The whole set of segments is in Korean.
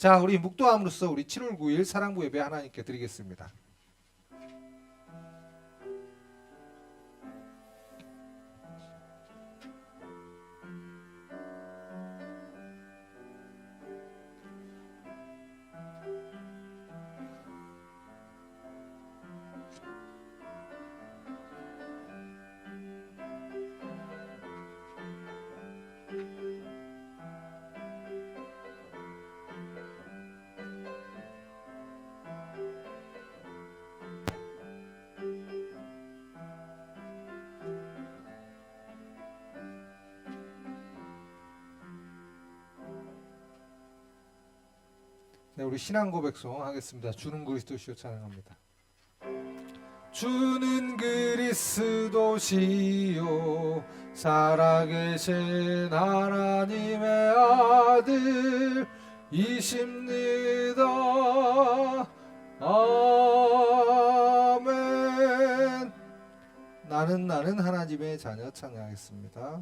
자, 우리 묵도함으로써 우리 7월 9일 사랑부 예배 하나님께 드리겠습니다. 네, 우리 신앙 고백송 하겠습니다. 주는 그리스도시요 찬양합니다. 주는 그리스도시요 살아계신 하나님의 아들 이십니다. 아멘. 나는 나는 하나님의 자녀 찬양하겠습니다.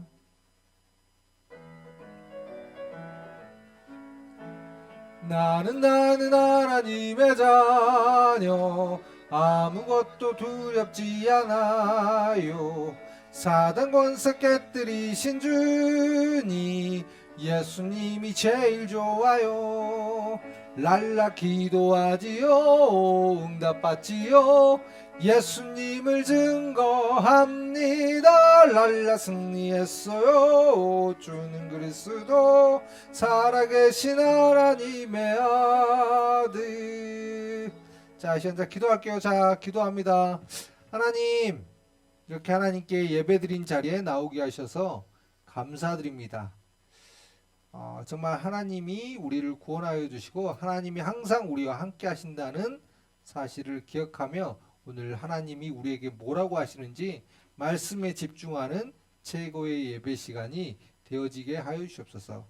나는 나는 하나님의 자녀. 아무것도 두렵지 않아요. 사단 권세 깨뜨리신 주니 예수님이 제일 좋아요 랄라 기도하지요 응답받지요 예수님을 증거합니다. 랄라 승리했어요 주는 그리스도 살아계신 하나님의 아들. 자 이제 기도할게요. 자 기도합니다. 하나님 이렇게 하나님께 예배드린 자리에 나오게 하셔서 감사드립니다 어, 정말 하나님이 우리를 구원하여 주시고 하나님이 항상 우리와 함께 하신다는 사실을 기억하며 오늘 하나님이 우리에게 뭐라고 하시는지 말씀에 집중하는 최고의 예배 시간이 되어지게 하여 주시옵소서.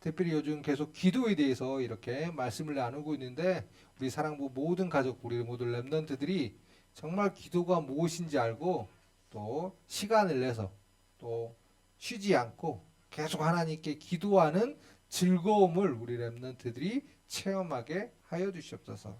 특별히 요즘 계속 기도에 대해서 이렇게 말씀을 나누고 있는데 우리 사랑부 모든 가족 우리 모든 렘넌트들이 정말 기도가 무엇인지 알고 또 시간을 내서 또 쉬지 않고 계속 하나님께 기도하는 즐거움을 우리 렘넌트들이 체험하게 하여 주시옵소서.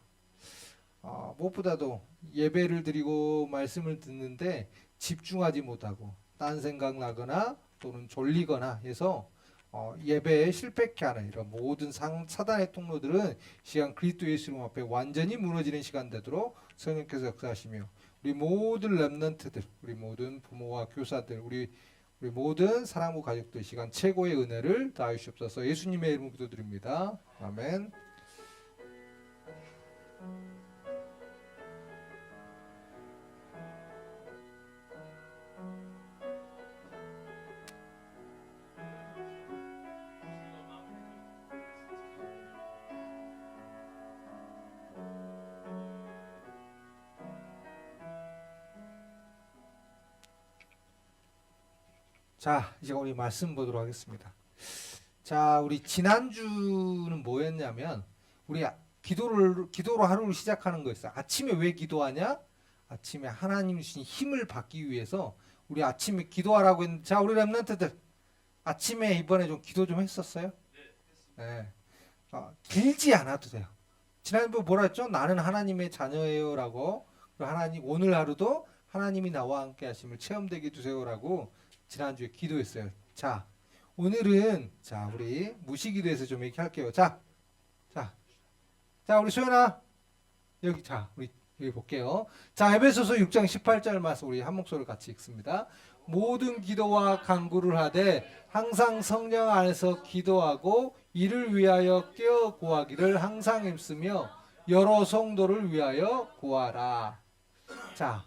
어, 무엇보다도 예배를 드리고 말씀을 듣는데 집중하지 못하고 딴 생각 나거나 또는 졸리거나 해서 어, 예배에 실패케 하는 이런 모든 상, 사단의 통로들은 시간 그리스도 예수 이름 앞에 완전히 무너지는 시간 되도록 성령께서 역사하시며 우리 모든 렘넌트들 우리 모든 부모와 교사들 우리 우리 모든 사랑부 가족들 시간 최고의 은혜를 다하시옵소서 예수님의 이름으로 기도드립니다. 아멘. 자, 이제 우리 말씀 보도록 하겠습니다. 자, 우리 지난주는 뭐였냐면 우리 아- 기도를 기도로 하루를 시작하는 거였어요. 아침에 왜 기도하냐? 아침에 하나님 주신 힘을 받기 위해서 우리 아침에 기도하라고 했는데 자, 우리 렘넌트들 아침에 이번에 좀 기도 좀 했었어요? 네. 어, 길지 않아도 돼요. 지난번 뭐라 했죠? 나는 하나님의 자녀예요라고 하나님 오늘 하루도 하나님이 나와 함께 하심을 체험되게 해주세요라고 지난주에 기도했어요. 자, 오늘은 자, 우리 무시기도에서 좀 얘기 할게요. 자. 자. 자, 우리 소연아. 여기 자, 우리 여기 볼게요. 자, 에베소서 6장 18절 말씀 우리 한 목소리를 같이 읽습니다. 모든 기도와 간구를 하되 항상 성령 안에서 기도하고 이를 위하여 깨어 구하기를 항상 힘쓰며 여러 성도를 위하여 구하라. 자,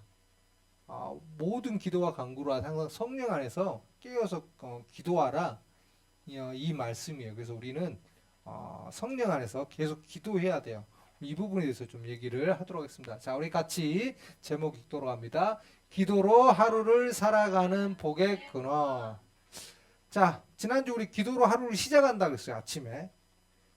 어, 모든 기도와 하되 항상 성령 안에서 깨어서 어, 기도하라 이, 어, 이 말씀이에요. 그래서 우리는 어, 성령 안에서 계속 기도해야 돼요. 이 부분에 대해서 좀 얘기를 하도록 하겠습니다. 자, 우리 같이 제목 읽도록 합니다. 기도로 하루를 살아가는 복의 근원. 자, 지난주 우리 기도로 하루를 시작한다 그랬어요. 아침에.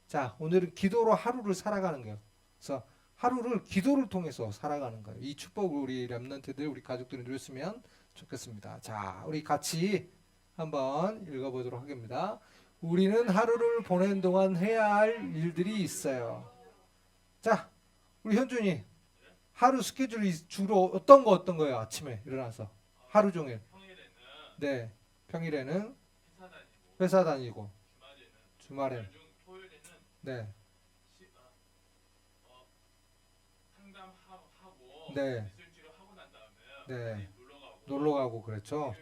자, 오늘은 기도로 하루를 살아가는 거예요. 그래서 하루를 기도를 통해서 살아가는 거예요. 이 축복을 우리 렘넌트들, 우리 가족들이 누렸으면 좋겠습니다. 자, 우리 같이 한번 읽어보도록 하겠습니다. 우리는 하루를 보낸 동안 해야 할 일들이 있어요. 자, 우리 현준이 하루 스케줄이 주로 어떤 거 어떤 거예요? 아침에 일어나서 하루 종일. 평일에는 네, 평일에는 회사 다니고 회사 다니고 주말에는 주말에 토요일에는 네, 시, 아, 어, 상담하고 네. 네. 놀러 가고 놀러 가고 그렇죠.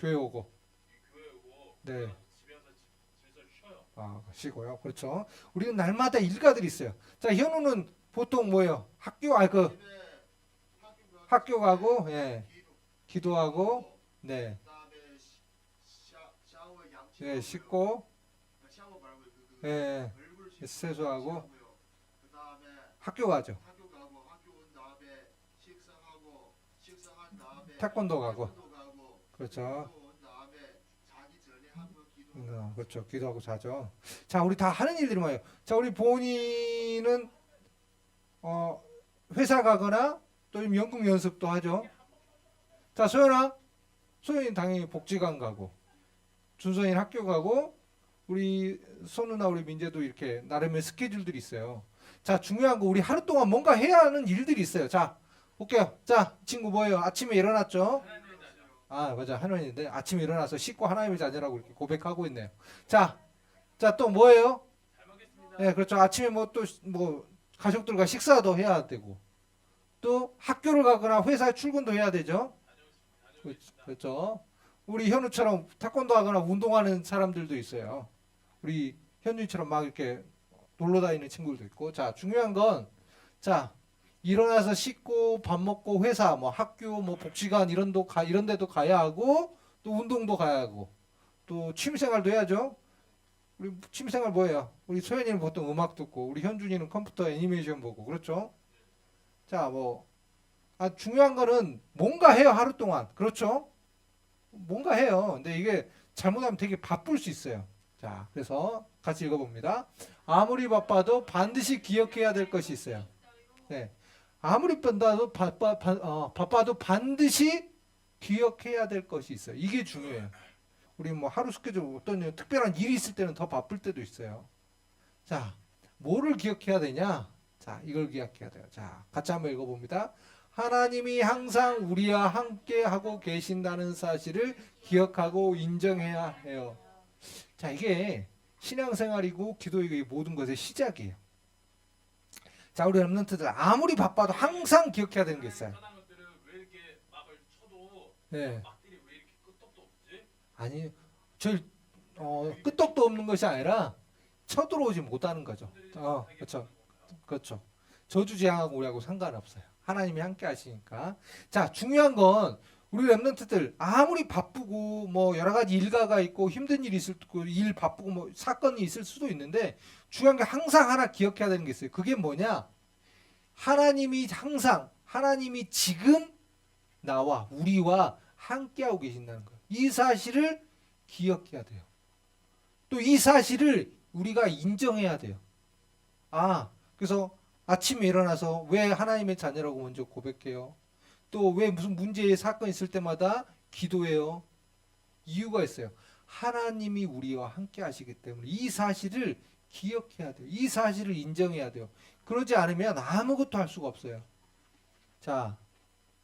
교회 오고 이 교회 오고 네. 아, 쉬고요. 그렇죠. 우리는 날마다 일가들이 있어요. 자, 현우는 보통 뭐예요? 학교 아 그 학교 가고 예. 기도하고 네. 예, 씻고 그, 그 예. 세수하고 학교 가죠. 학교 가고 학교 온 다음에 식사하고 식사한 다음에 태권도 가고. 그렇죠. 음, 그렇죠. 기도하고 자죠. 자, 우리 다 하는 일들이 뭐예요? 자, 우리 본인은 어, 회사 가거나 또 연극 연습도 하죠. 자, 소연아. 소연이 당연히 복지관 가고 준서인 학교 가고 우리 손우나 우리 민재도 이렇게 나름의 스케줄들이 있어요. 자, 중요한 거 우리 하루 동안 뭔가 해야 하는 일들이 있어요. 자, 볼게요. 자, 이 친구 뭐예요? 아침에 일어났죠? 아 맞아 하나님인데 아침에 일어나서 씻고 하나님의 자녀라고 이렇게 고백하고 있네요. 자, 자 또 뭐예요? 잘 먹겠습니다. 네 그렇죠. 아침에 뭐또뭐 가족들과 식사도 해야 되고 또 학교를 가거나 회사에 출근도 해야 되죠. 그렇죠. 그렇죠. 우리 현우처럼 태권도 하거나 운동하는 사람들도 있어요. 우리 현우처럼 막 이렇게 놀러 다니는 친구들도 있고 자 중요한 건 자 일어나서 씻고 밥 먹고 회사 뭐 학교 뭐 복지관 이런 도가 이런 데도 가야 하고 또 운동도 가야 하고 또 취미생활도 해야죠. 우리 취미생활 뭐예요? 우리 소연이는 보통 음악 듣고 우리 현준이는 컴퓨터 애니메이션 보고 그렇죠? 자 뭐 아, 중요한 거는 뭔가 해요 하루 동안 그렇죠? 뭔가 해요. 근데 이게 잘못하면 되게 바쁠 수 있어요. 자 그래서 같이 읽어봅니다. 아무리 바빠도 반드시 기억해야 될 것이 있어요. 네. 아무리 바빠도 바빠, 바, 어, 바빠도 반드시 기억해야 될 것이 있어요. 이게 중요해요. 우리 뭐 하루 스케줄 어떤 일, 특별한 일이 있을 때는 더 바쁠 때도 있어요. 자, 뭐를 기억해야 되냐? 자, 이걸 기억해야 돼요. 자, 같이 한번 읽어봅니다. 하나님이 항상 우리와 함께 하고 계신다는 사실을 기억하고 인정해야 해요. 자, 이게 신앙생활이고 기도이고 이 모든 것의 시작이에요. 자, 우리 랩런트들 아무리 바빠도 항상 기억해야 되는 게 있어요. 네. 아니, 저 어, 끄떡도 없는 것이 아니라 쳐들어오지 못하는 거죠. 어, 그렇죠. 그렇죠. 저주지향하고 우리하고 상관없어요. 하나님이 함께 하시니까. 자, 중요한 건 우리 랩런트들 아무리 바쁘고 뭐 여러 가지 일가가 있고 힘든 일이 있을 거일 바쁘고 뭐 사건이 있을 수도 있는데 중요한 게 항상 하나 기억해야 되는 게 있어요. 그게 뭐냐? 하나님이 항상 하나님이 지금 나와 우리와 함께하고 계신다는 거예요. 이 사실을 기억해야 돼요. 또 이 사실을 우리가 인정해야 돼요. 아, 그래서 아침에 일어나서 왜 하나님의 자녀라고 먼저 고백해요? 또 왜 무슨 문제 사건 있을 때마다 기도해요? 이유가 있어요. 하나님이 우리와 함께 하시기 때문에 이 사실을 기억해야 돼요. 이 사실을 인정해야 돼요. 그러지 않으면 아무것도 할 수가 없어요. 자,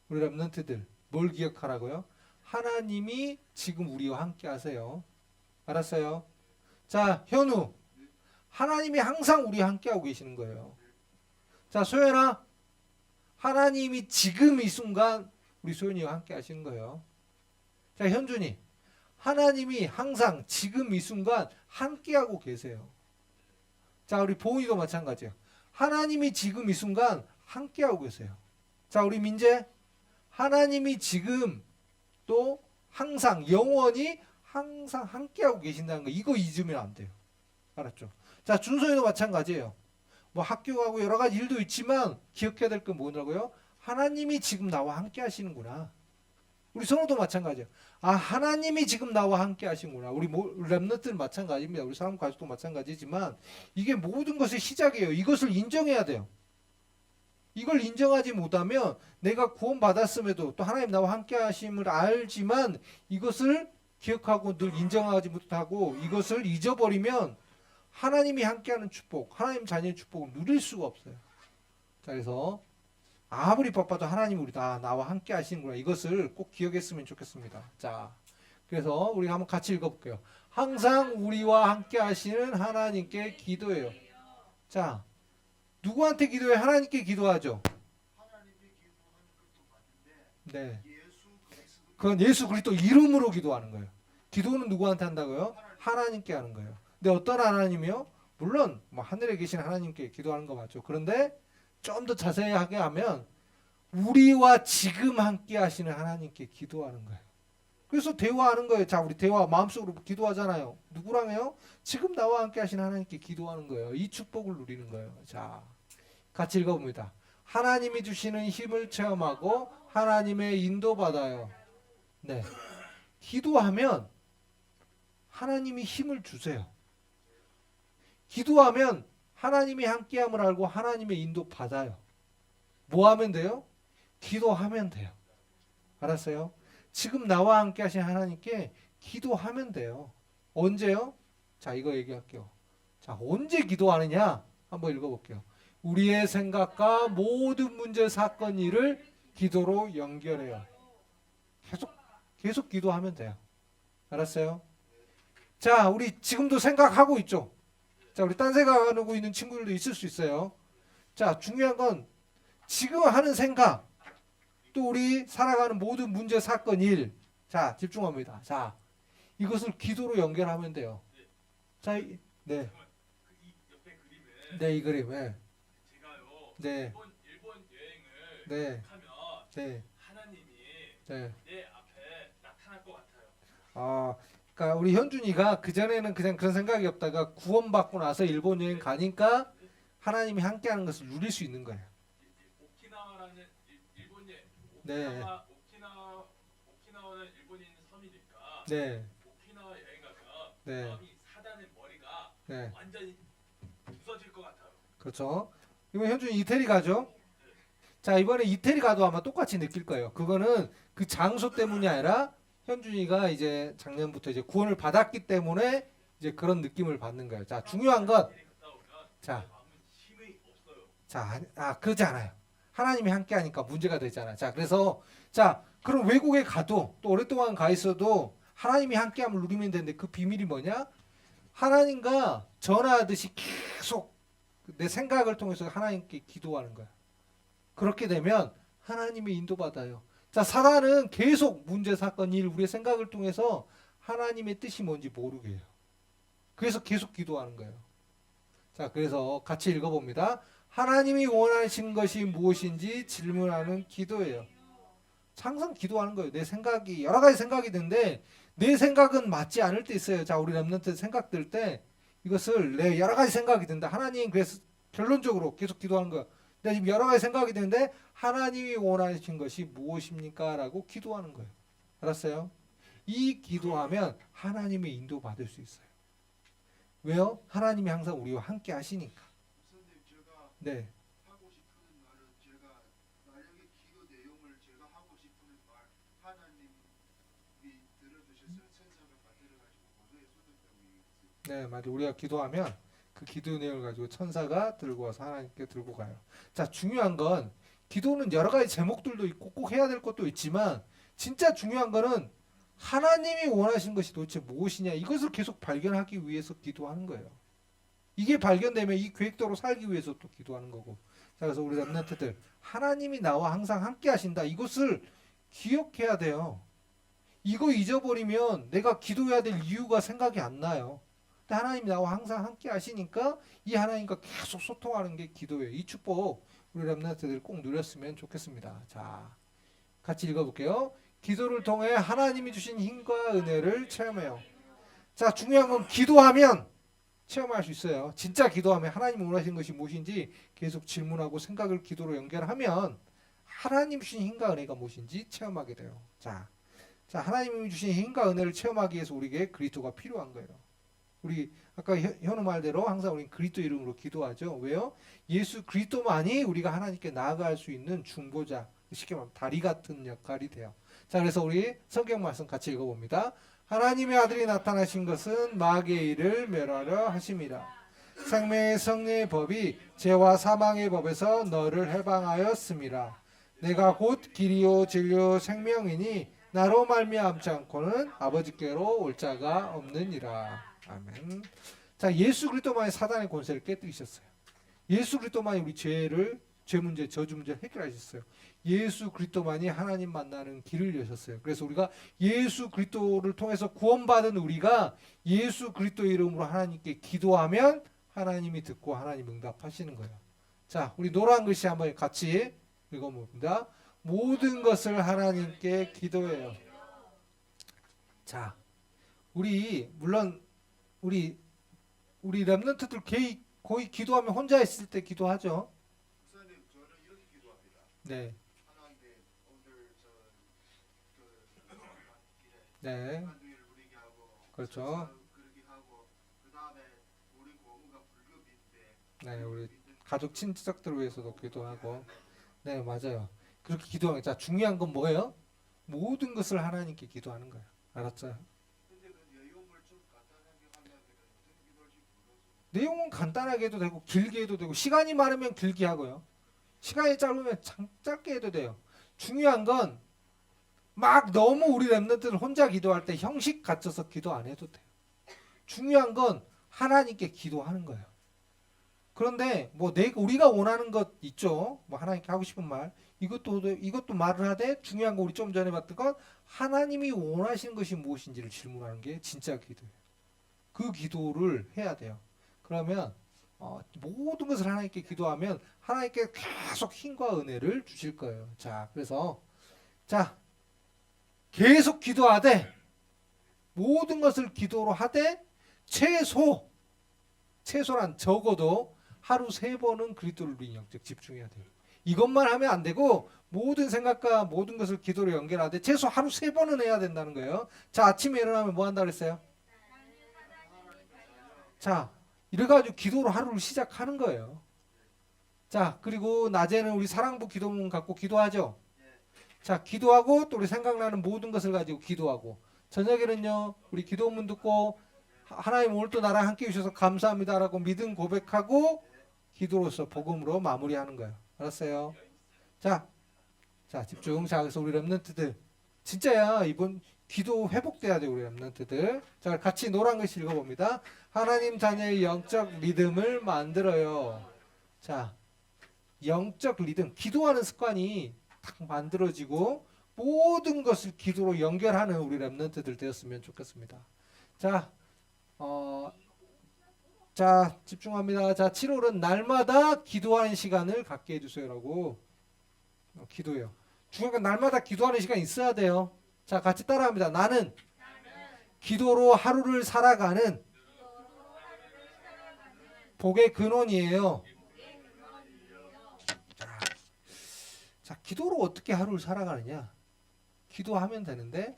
우리 랩런트들 뭘 기억하라고요? 하나님이 지금 우리와 함께 하세요. 알았어요? 자, 현우. 하나님이 항상 우리와 함께 하고 계시는 거예요. 자, 소연아. 하나님이 지금 이 순간 우리 소연이와 함께 하시는 거예요. 자, 현준이. 하나님이 항상 지금 이 순간 함께 하고 계세요. 자, 우리 보은이도 마찬가지예요. 하나님이 지금 이 순간 함께 하고 계세요. 자, 우리 민재. 하나님이 지금 또 항상 영원히 항상 함께하고 계신다는 거 이거 잊으면 안 돼요. 알았죠? 자 준서이도 마찬가지예요. 뭐 학교 가고 여러 가지 일도 있지만 기억해야 될 건 뭐냐고요? 하나님이 지금 나와 함께 하시는구나. 우리 성우도 마찬가지예요. 아 하나님이 지금 나와 함께 하시는구나. 우리 모, 랩너트는 마찬가지입니다. 우리 사람 가족도 마찬가지지만 이게 모든 것의 시작이에요. 이것을 인정해야 돼요. 이걸 인정하지 못하면 내가 구원 받았음에도 또 하나님 나와 함께 하심을 알지만 이것을 기억하고 늘 인정하지 못하고 이것을 잊어버리면 하나님이 함께하는 축복, 하나님 자녀의 축복을 누릴 수가 없어요. 자, 그래서 아무리 바빠도 하나님 우리 다 나와 함께 하시는구나. 이것을 꼭 기억했으면 좋겠습니다. 자, 그래서 우리 한번 같이 읽어볼게요. 항상 우리와 함께 하시는 하나님께 기도해요. 자, 누구한테 기도해? 하나님께 기도하죠. 네. 그건 예수 그리스도 이름으로 기도하는 거예요. 기도는 누구한테 한다고요? 하나님께 하는 거예요. 근데 어떤 하나님이요? 물론 뭐 하늘에 계신 하나님께 기도하는 거 맞죠. 그런데 좀 더 자세하게 하면 우리와 지금 함께 하시는 하나님께 기도하는 거예요. 그래서 대화하는 거예요. 자, 우리 대화 마음속으로 기도하잖아요. 누구랑 해요? 지금 나와 함께 하시는 하나님께 기도하는 거예요. 이 축복을 누리는 거예요. 자, 같이 읽어봅니다. 하나님이 주시는 힘을 체험하고 하나님의 인도 받아요. 네. 기도하면 하나님이 힘을 주세요. 기도하면 하나님이 함께함을 알고 하나님의 인도 받아요. 뭐 하면 돼요? 기도하면 돼요. 알았어요? 지금 나와 함께 하신 하나님께 기도하면 돼요. 언제요? 자, 이거 얘기할게요. 자, 언제 기도하느냐? 한번 읽어볼게요. 우리의 생각과 모든 문제, 사건, 일을 기도로 연결해요. 계속, 계속 기도하면 돼요. 알았어요? 자, 우리 지금도 생각하고 있죠? 자, 우리 딴 생각하고 있는 친구들도 있을 수 있어요. 자, 중요한 건 지금 하는 생각, 또 우리 살아가는 모든 문제, 사건, 일. 자, 집중합니다. 자, 이것을 기도로 연결하면 돼요. 자, 이- 네, 네, 이 그림에. 제가요 네, 일본 일본 여행을 네, 하면 네, 하나님이 네. 내 앞에 나타날 것 같아요. 아, 그러니까 우리 현준이가 그 전에는 그냥 그런 생각이 없다가 구원받고 나서 일본 여행 가니까 하나님이 함께하는 것을 누릴 수 있는 거예요. 오키나와라는 일- 예 네. 오키나와 오키나 오키나와는 있는 섬이니까 네, 오키나와 여행 가면 네, 마음이 사단의 머리가 네, 완전히 부서질 것 같아요. 그렇죠. 이번 현준이 이태리 가죠. 자 이번에 이태리 가도 아마 똑같이 느낄 거예요. 그거는 그 장소 때문이 아니라 현준이가 이제 작년부터 이제 구원을 받았기 때문에 이제 그런 느낌을 받는 거예요. 자 중요한 건 자. 자, 아, 그러지 않아요. 하나님이 함께 하니까 문제가 되잖아요. 자, 그래서 자, 그럼 외국에 가도 또 오랫동안 가 있어도 하나님이 함께함을 누리면 되는데 그 비밀이 뭐냐? 하나님과 전화하듯이 계속 내 생각을 통해서 하나님께 기도하는 거야. 그렇게 되면 하나님의 인도받아요. 자, 사단은 계속 문제, 사건, 일, 우리의 생각을 통해서 하나님의 뜻이 뭔지 모르게 해요. 그래서 계속 기도하는 거예요. 자, 그래서 같이 읽어봅니다. 하나님이 원하신 것이 무엇인지 질문하는 기도예요. 항상 기도하는 거예요. 내 생각이 여러 가지 생각이 드는데 내 생각은 맞지 않을 때 있어요. 자, 우리 렘넌트 생각 들 때 이것을 내 여러 가지 생각이 든다. 하나님 그래서 결론적으로 계속 기도하는 거예요. 내가 지금 여러 가지 생각이 드는데 하나님이 원하신 것이 무엇입니까?라고 기도하는 거예요. 알았어요? 이 기도하면 하나님의 인도 받을 수 있어요. 왜요? 하나님이 항상 우리와 함께 하시니까. 네. 네, 맞아요. 우리가 기도하면 그 기도 내용을 가지고 천사가 들고 와서 하나님께 들고 가요. 자, 중요한 건 기도는 여러 가지 제목들도 있고 꼭 해야 될 것도 있지만 진짜 중요한 거는 하나님이 원하신 것이 도대체 무엇이냐 이것을 계속 발견하기 위해서 기도하는 거예요. 이게 발견되면 이 계획대로 살기 위해서 또 기도하는 거고. 자, 그래서 우리 랩런트들 하나님이 나와 항상 함께 하신다. 이것을 기억해야 돼요. 이거 잊어버리면 내가 기도해야 될 이유가 생각이 안 나요. 근데 하나님이 나와 항상 함께 하시니까 이 하나님과 계속 소통하는 게 기도예요. 이 축복 우리 랩런트들 꼭 누렸으면 좋겠습니다. 자, 같이 읽어볼게요. 기도를 통해 하나님이 주신 힘과 은혜를 체험해요. 자, 중요한 건 기도하면 체험할 수 있어요. 진짜 기도하면 하나님 원하시는 것이 무엇인지 계속 질문하고 생각을 기도로 연결하면 하나님 주신 힘과 은혜가 무엇인지 체험하게 돼요. 자, 자 하나님이 주신 힘과 은혜를 체험하기 위해서 우리에게 그리스도가 필요한 거예요. 우리 아까 현- 현우 말대로 항상 우리 그리스도 이름으로 기도하죠. 왜요? 예수 그리스도만이 우리가 하나님께 나아갈 수 있는 중보자, 쉽게 말하면 다리 같은 역할이 돼요. 자, 그래서 우리 성경 말씀 같이 읽어봅니다. 하나님의 아들이 나타나신 것은 마귀의 일을 멸하려 하심이라. 생명의 성령의 법이 죄와 사망의 법에서 너를 해방하였음이라. 내가 곧 길이요 진리요 생명이니 나로 말미암지 않고는 아버지께로 올 자가 없느니라. 아멘. 자, 예수 그리스도만이 사단의 권세를 깨뜨리셨어요. 예수 그리스도만이 우리 죄를 죄 문제, 저주 문제를 해결하셨어요. 예수 그리스도만이 하나님 만나는 길을 여셨어요. 그래서 우리가 예수 그리스도를 통해서 구원받은 우리가 예수 그리스도 이름으로 하나님께 기도하면 하나님이 듣고 하나님 응답하시는 거예요. 자, 우리 노란 글씨 한번 같이 읽어봅니다. 모든 것을 하나님께 기도해요. 자, 우리 물론 우리 우리 렘넌트들 거의 거의 기도하면 혼자 있을 때 기도하죠. 네, 길에 네, 그렇죠. 그 네, 우리 가족 친척들을 위해서도 기도하고, 네 맞아요. 그렇게 기도하는 자 중요한 건 뭐예요? 모든 것을 하나님께 기도하는 거예요. 알았죠? 내용은 간단하게 해도 되고 길게 해도 되고 시간이 많으면 길게 하고요. 시간이 짧으면 참 짧게 해도 돼요. 중요한 건 막 너무 우리 랩런트들 혼자 기도할 때 형식 갖춰서 기도 안 해도 돼요. 중요한 건 하나님께 기도하는 거예요. 그런데 뭐 내가 우리가 원하는 것 있죠. 뭐 하나님께 하고 싶은 말 이것도 이것도 말을 하되 중요한 거 우리 좀 전에 봤던 건 하나님이 원하시는 것이 무엇인지를 질문하는 게 진짜 기도예요. 그 기도를 해야 돼요. 그러면 어, 모든 것을 하나님께 기도하면 하나님께 계속 힘과 은혜를 주실 거예요. 자, 그래서 자 계속 기도하되 모든 것을 기도로 하되 최소 최소란 적어도 하루 세 번은 그리스도를 위해 영적 집중해야 돼요. 이것만 하면 안 되고 모든 생각과 모든 것을 기도로 연결하되 최소 하루 세 번은 해야 된다는 거예요. 자 아침에 일어나면 뭐 한다 그랬어요? 자 이래가지고 기도로 하루를 시작하는 거예요. 자 그리고 낮에는 우리 사랑부 기도문 갖고 기도하죠. 자 기도하고 또 우리 생각나는 모든 것을 가지고 기도하고 저녁에는요 우리 기도문 듣고 하- 하나님 오늘 또 나랑 함께 해주셔서 감사합니다라고 믿음 고백하고 기도로서 복음으로 마무리하는 거예요. 알았어요? 자, 자 집중. 자 그래서 우리 렘넌트들 진짜야 이번 기도 회복돼야 돼 우리 렘넌트들. 자 같이 노란 글씨 읽어봅니다. 하나님 자녀의 영적 리듬을 만들어요. 자 영적 리듬 기도하는 습관이 딱 만들어지고 모든 것을 기도로 연결하는 우리 렘넌트들 되었으면 좋겠습니다. 자, 어, 자 집중합니다. 자 7월은 날마다 기도하는 시간을 갖게 해주세요라고 어, 기도해요. 중요한 건 날마다 기도하는 시간 이 있어야 돼요. 자 같이 따라합니다. 나는 기도로 하루를 살아가는 복의 근원이에요. 자, 자, 기도로 어떻게 하루를 살아가느냐? 기도하면 되는데,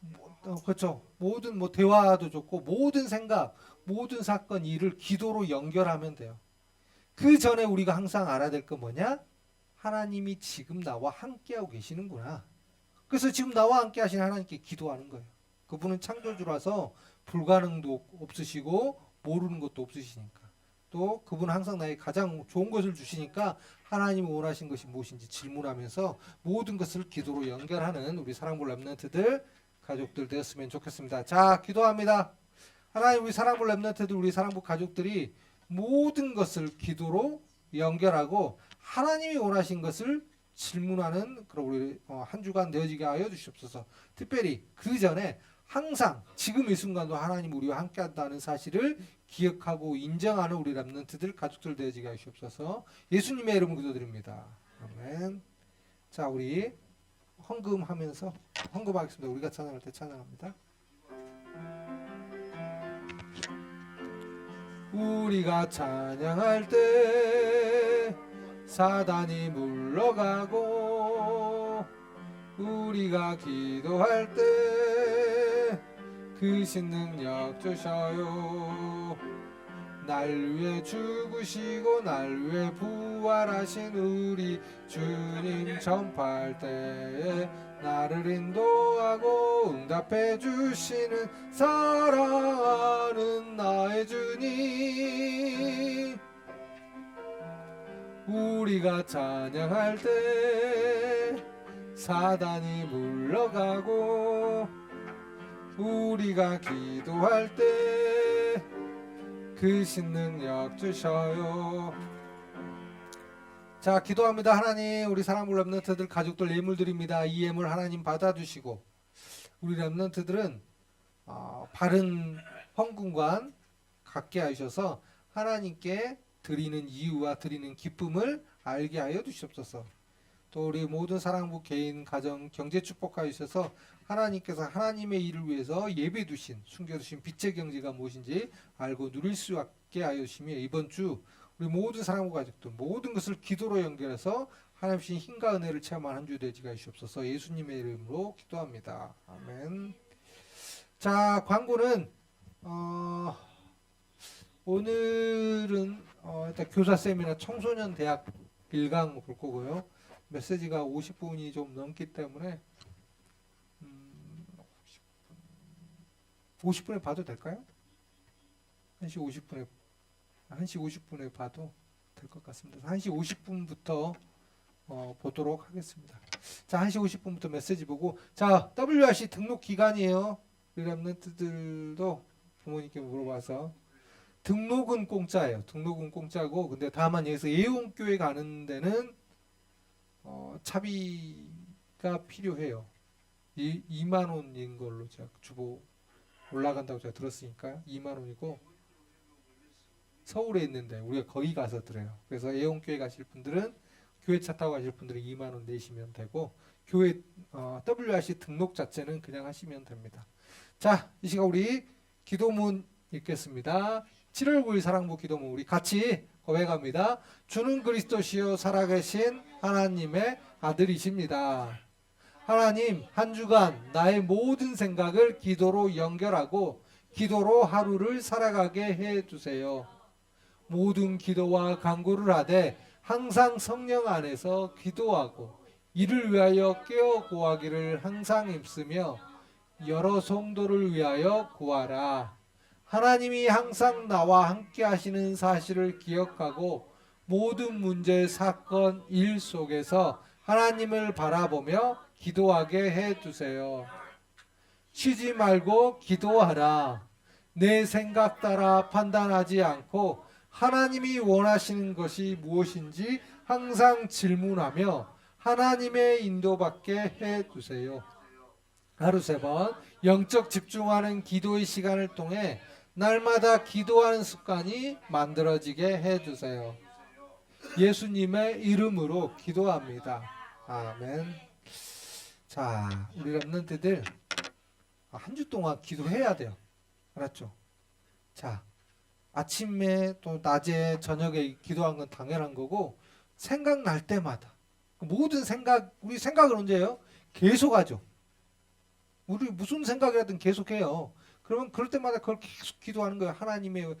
뭐, 어, 그렇죠. 모든 뭐 대화도 좋고 모든 생각, 모든 사건 일을 기도로 연결하면 돼요. 그 전에 우리가 항상 알아야 될 건 뭐냐? 하나님이 지금 나와 함께하고 계시는구나. 그래서 지금 나와 함께 하신 하나님께 기도하는 거예요. 그분은 창조주라서 불가능도 없으시고 모르는 것도 없으시니까. 또 그분은 항상 나에게 가장 좋은 것을 주시니까 하나님이 원하신 것이 무엇인지 질문하면서 모든 것을 기도로 연결하는 우리 사랑볼 랩런트들 가족들 되었으면 좋겠습니다. 자, 기도합니다. 하나님 우리 사랑볼 랩런트들 우리 사랑볼 가족들이 모든 것을 기도로 연결하고 하나님이 원하신 것을 질문하는 그런 우리 어, 한 주간 되어지게 하여 주시옵소서. 특별히 그 전에 항상 지금 이 순간도 하나님 우리와 함께한다는 사실을 기억하고 인정하는 우리 람넌트들 가족들 되어지게 하시옵소서. 예수님의 이름으로 기도드립니다. 아멘. 자, 우리 헌금하면서 헌금하겠습니다. 우리가 찬양할 때 찬양합니다. 우리가 찬양할 때 사단이 물러가고 우리가 기도할 때 그 신능력 주셔요 날 위해 죽으시고 날 위해 부활 부활하신 우리 주님 전파할 때에 나를 인도하고 응답해 주시는 사랑하는 나의 주님. 우리가 찬양할 때 사단이 물러가고 우리가 기도할 때 그 신 능력 주셔요. 자, 기도합니다. 하나님, 우리 사랑물 랩런트들 가족들 예물 드립니다. 이 예물 하나님 받아주시고 우리 랩런트들은 어, 바른 헌금관 갖게 하셔서 하나님께 드리는 이유와 드리는 기쁨을 알게 하여 주시옵소서. 또 우리 모든 사랑부 개인 가정 경제 축복하여 주셔서 하나님께서 하나님의 일을 위해서 예배 두신 숨겨 두신 빛의 경제가 무엇인지 알고 누릴 수 있게 하여 주시며 이번 주 우리 모든 사랑부 가족들 모든 것을 기도로 연결해서 하나님 신 힘과 은혜를 체험한 한 주 되지가 하시옵소서 예수님의 이름으로 기도합니다. 아멘. 자 광고는 어, 오늘은 어, 일단 교사 세미나 청소년 대학 1강 볼 거고요. 메시지가 50분이 좀 넘기 때문에 음, 50분, 50분에 봐도 될까요? 1시 50분에 1시 50분에 봐도 될 것 같습니다. 1시 50분부터 어, 보도록 하겠습니다. 자, 1시 50분부터 메시지 보고 자, WRC 등록 기간이에요. 랩런트들도 부모님께 물어봐서 등록은 공짜예요. 등록은 공짜고 근데 다만 여기서 예용교회 가는 데는 어, 차비가 필요해요. 이 2만 원인 걸로 제가 주보 올라간다고 제가 들었으니까 2만 원이고 서울에 있는데 우리가 거기 가서 들어요. 그래서 예용교회 가실 분들은 교회 차 타고 가실 분들은 2만 원 내시면 되고 교회 어, WRC 등록 자체는 그냥 하시면 됩니다. 자, 이 시간 우리 기도문 읽겠습니다. 7월 9일 사랑부 기도문 우리 같이 고백합니다. 주는 그리스도시요 살아계신 하나님의 아들이십니다. 하나님 한 주간 나의 모든 생각을 기도로 연결하고 기도로 하루를 살아가게 해 주세요. 모든 기도와 간구를 하되 항상 성령 안에서 기도하고 이를 위하여 깨어 구하기를 항상 힘쓰며 여러 성도를 위하여 구하라. 하나님이 항상 나와 함께 하시는 사실을 기억하고 모든 문제, 사건, 일 속에서 하나님을 바라보며 기도하게 해 주세요. 쉬지 말고 기도하라. 내 생각 따라 판단하지 않고 하나님이 원하시는 것이 무엇인지 항상 질문하며 하나님의 인도받게 해 주세요. 하루 세 번 영적 집중하는 기도의 시간을 통해 날마다 기도하는 습관이 만들어지게 해 주세요. 예수님의 이름으로 기도합니다. 아멘. 자, 우리 랩런트들 한 주 동안 기도해야 돼요. 알았죠? 자, 아침에 또 낮에 저녁에 기도한 건 당연한 거고 생각날 때마다 모든 생각 우리 생각을 언제요? 계속 하죠. 우리 무슨 생각이라든 계속해요. 그러면 그럴 때마다 그걸 계속 기도하는 거예요. 하나님의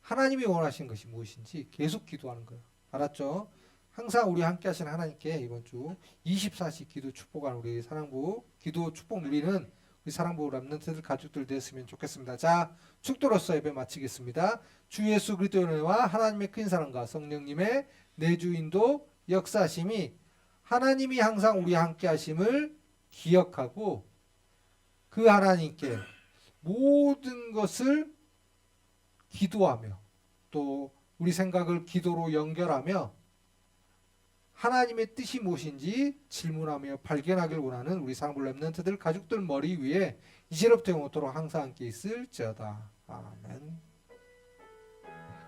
하나님이 원하시는 것이 무엇인지 계속 기도하는 거예요. 알았죠? 항상 우리 함께 하시는 하나님께 이번 주 24시 기도 축복하는 우리 사랑부 기도 축복 누리는 우리 사랑부 람넌트들 가족들 됐으면 좋겠습니다. 자, 축도로서 예배 마치겠습니다. 주 예수 그리스도의 은혜와 하나님의 큰 사랑과 성령님의 내주 인도 역사심이 하나님이 항상 우리 함께 하심을 기억하고 그 하나님께 모든 것을 기도하며 또 우리 생각을 기도로 연결하며 하나님의 뜻이 무엇인지 질문하며 발견하길 원하는 우리 사랑부 랩런트들 가족들 머리 위에 이제로부터 영원토록 항상 함께 있을지어다. 아멘.